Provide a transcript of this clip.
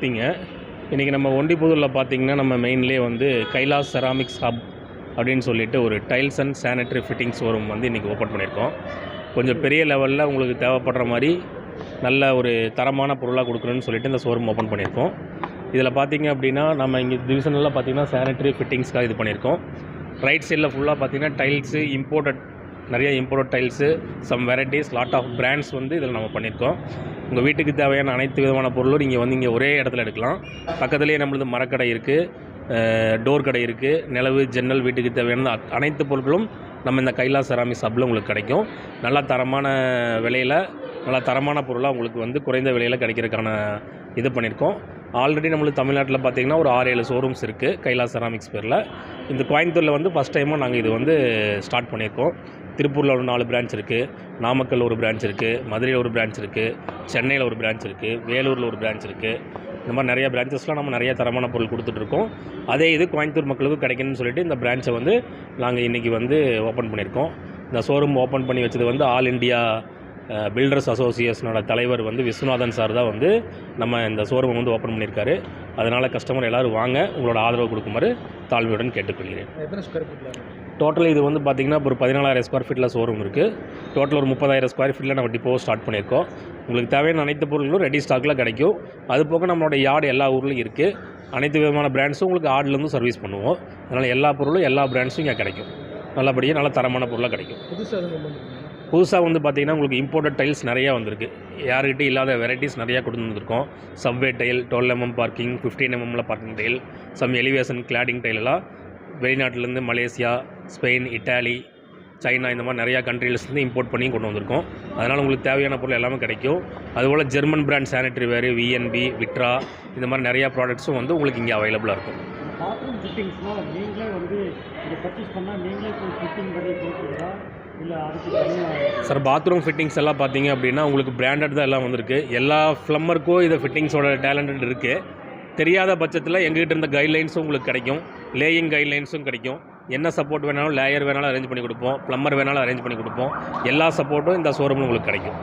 பார்த்தீங்க. இன்றைக்கி நம்ம ஒண்டிபுதூரில் பார்த்தீங்கன்னா நம்ம மெயின்லேயே வந்து கைலாஸ் செராமிக்ஸ் ஹப் அப்படின்னு சொல்லிட்டு ஒரு tiles and sanitary fitting showroom வந்து இன்றைக்கி ஓப்பன் பண்ணியிருக்கோம். கொஞ்சம் பெரிய லெவலில் உங்களுக்கு தேவைப்படுற மாதிரி நல்ல ஒரு தரமான பொருளாக கொடுக்கணும்னு சொல்லிட்டு இந்த ஷோரூம் ஓப்பன் பண்ணியிருக்கோம். இதில் பார்த்தீங்க அப்படின்னா நம்ம இங்கே டிவிஷனில் பார்த்தீங்கன்னா சானிட்ரி ஃபிட்டிங்ஸ்க்காக இது பண்ணியிருக்கோம். ரைட் சைடில் ஃபுல்லாக பார்த்தீங்கன்னா டைல்ஸு இம்போர்ட்டட் நிறைய import tiles some varieties lot of brands வந்து இதில் நம்ம பண்ணியிருக்கோம். உங்கள் வீட்டுக்கு தேவையான அனைத்து விதமான பொருளும் நீங்கள் வந்து இங்கே ஒரே இடத்துல எடுக்கலாம். பக்கத்துலேயே நம்மளது மரக்கடை இருக்குது டோர் கடை இருக்குது நிலவு ஜன்னல் வீட்டுக்கு தேவையான அனைத்து பொருட்களும் நம்ம இந்த கைலாஸ் செராமி சப்பில் உங்களுக்கு கிடைக்கும். நல்லா தரமான விலையில் நல்லா தரமான பொருளாக உங்களுக்கு வந்து குறைந்த விலையில் கிடைக்கிறதுக்கான இது பண்ணியிருக்கோம். ஆல்ரெடி நம்மளுக்கு தமிழ்நாட்டில் பார்த்தீங்கன்னா ஒரு ஆறு ஏழு ஷோரூம்ஸ் இருக்குது கைலாஸ் செராமிக்ஸ் பேரில் இந்த கோயம்புத்தூரில் வந்து ஃபஸ்ட் டைமும் நாங்கள் இது வந்து ஸ்டார்ட் பண்ணியிருக்கோம். திருப்பூரில் ஒரு நாலு பிரான்ச் இருக்குது நாமக்கல் ஒரு பிரான்ச் இருக்குது மதுரையில் ஒரு பிரான்ச் இருக்குது சென்னையில் ஒரு பிரான்ச் இருக்குது வேலூரில் ஒரு பிரான்ச் இருக்குது இந்த மாதிரி நிறைய பிரான்ச்சஸ்லாம் நம்ம நிறைய தரமான பொருள் கொடுத்துட்ருக்கோம் அதே இது கோயம்புத்தூர் மக்களுக்கும் கிடைக்கணும்னு சொல்லிட்டு இந்த பிரான்ச்சை வந்து நாங்கள் இன்றைக்கி வந்து ஓப்பன் பண்ணியிருக்கோம். இந்த ஷோரூம் ஓப்பன் பண்ணி வச்சது வந்து ஆல் இண்டியா பில்டர்ஸ் அசோசியேஷனோட தலைவர் வந்து விஸ்வநாதன் சார் தான் வந்து நம்ம இந்த ஷோரூமை வந்து ஓப்பன் பண்ணியிருக்காரு. அதனால் கஸ்டமர் எல்லோரும் வாங்க உங்களோட ஆதரவு கொடுக்குமாறு தாழ்மையுடன் கேட்டுக்கொள்கிறேன். எத்தனை ஸ்கொயர் ஃபீட்டில் டோட்டல் இது வந்து பார்த்திங்கன்னா ஒரு பதினாலாயிரம் ஸ்கொயர் ஃபீட்டில் ஷோரூம் இருக்குது டோட்டல் ஒரு முப்பதாயிரம் ஸ்கொயர் ஃபீட்டில் நம்ம டிப்போ ஸ்டார்ட் பண்ணியிருக்கோம். உங்களுக்கு தேவையான அனைத்து பொருட்களும் ரெடி ஸ்டாக்கில் கிடைக்கும். அது போக நம்மளோட யார்டு எல்லா ஊர்லேயும் இருக்குது அனைத்து விதமான பிராண்ட்ஸும் உங்களுக்கு ஆர்ட்லேருந்து சர்வீஸ் பண்ணுவோம். அதனால் எல்லா பொருளும் எல்லா பிராண்ட்ஸும் இங்கே கிடைக்கும். நல்லபடியாக நல்ல தரமான பொருளாக கிடைக்கும். புதுசாக புதுசாக வந்து பார்த்திங்கன்னா உங்களுக்கு இம்போர்ட்டட் டைல்ஸ் நிறையா வந்திருக்கு. யாருக்கிட்டே இல்லாத வெரைட்டிஸ் நிறையா கொண்டு வந்திருக்கோம். Subway tile twelve MM parking fifteen எம்எம்மில் parking tile some elevation cladding tile வெளிநாட்டிலேருந்து மலேசியா ஸ்பெயின் இட்டாலி சைனா இந்த மாதிரி நிறையா கண்ட்ரிலேருந்து இம்போர்ட் பண்ணி கொண்டு வந்திருக்கோம். அதனால் உங்களுக்கு தேவையான பொருள் எல்லாமே கிடைக்கும். அதுபோல் ஜெர்மன் பிராண்ட் சானிட்டரி வேறு விஎன்பி விட்ரா இந்த மாதிரி நிறையா ப்ராடக்ட்ஸும் வந்து உங்களுக்கு இங்கே அவைலபிளாக இருக்கும். பாத்ரூம் ஃபிட்டிங்ஸ்னால் நீங்களே வந்து இதை பர்ச்சேஸ் பண்ணால் நீங்களே போய் ஃபிட்டிங் பண்ணி கொடுக்குறதா சார் பாத்ரூம் ஃபிட்டிங்ஸ் எல்லாம் பார்த்தீங்க அப்படின்னா உங்களுக்கு பிராண்டட் தான் எல்லாம் வந்திருக்கு. எல்லா ஃப்ளம்மருக்கும் இதை ஃபிட்டிங்ஸோட டேலண்டட் இருக்குது தெரியாத பட்சத்தில் எங்ககிட்ட இருந்த கைட்லைன்ஸும் உங்களுக்கு கிடைக்கும். லேயிங் கைட்லைன்ஸும் கிடைக்கும். என்ன சப்போர்ட் வேணாலும் லேயர் வேணாலும் அரேஞ்ச் பண்ணி கொடுப்போம். ப்ளம்மர் வேணாலும் அரேஞ்ச் பண்ணி கொடுப்போம். எல்லா சப்போர்ட்டும் இந்த ஷோரூமில் உங்களுக்கு கிடைக்கும்.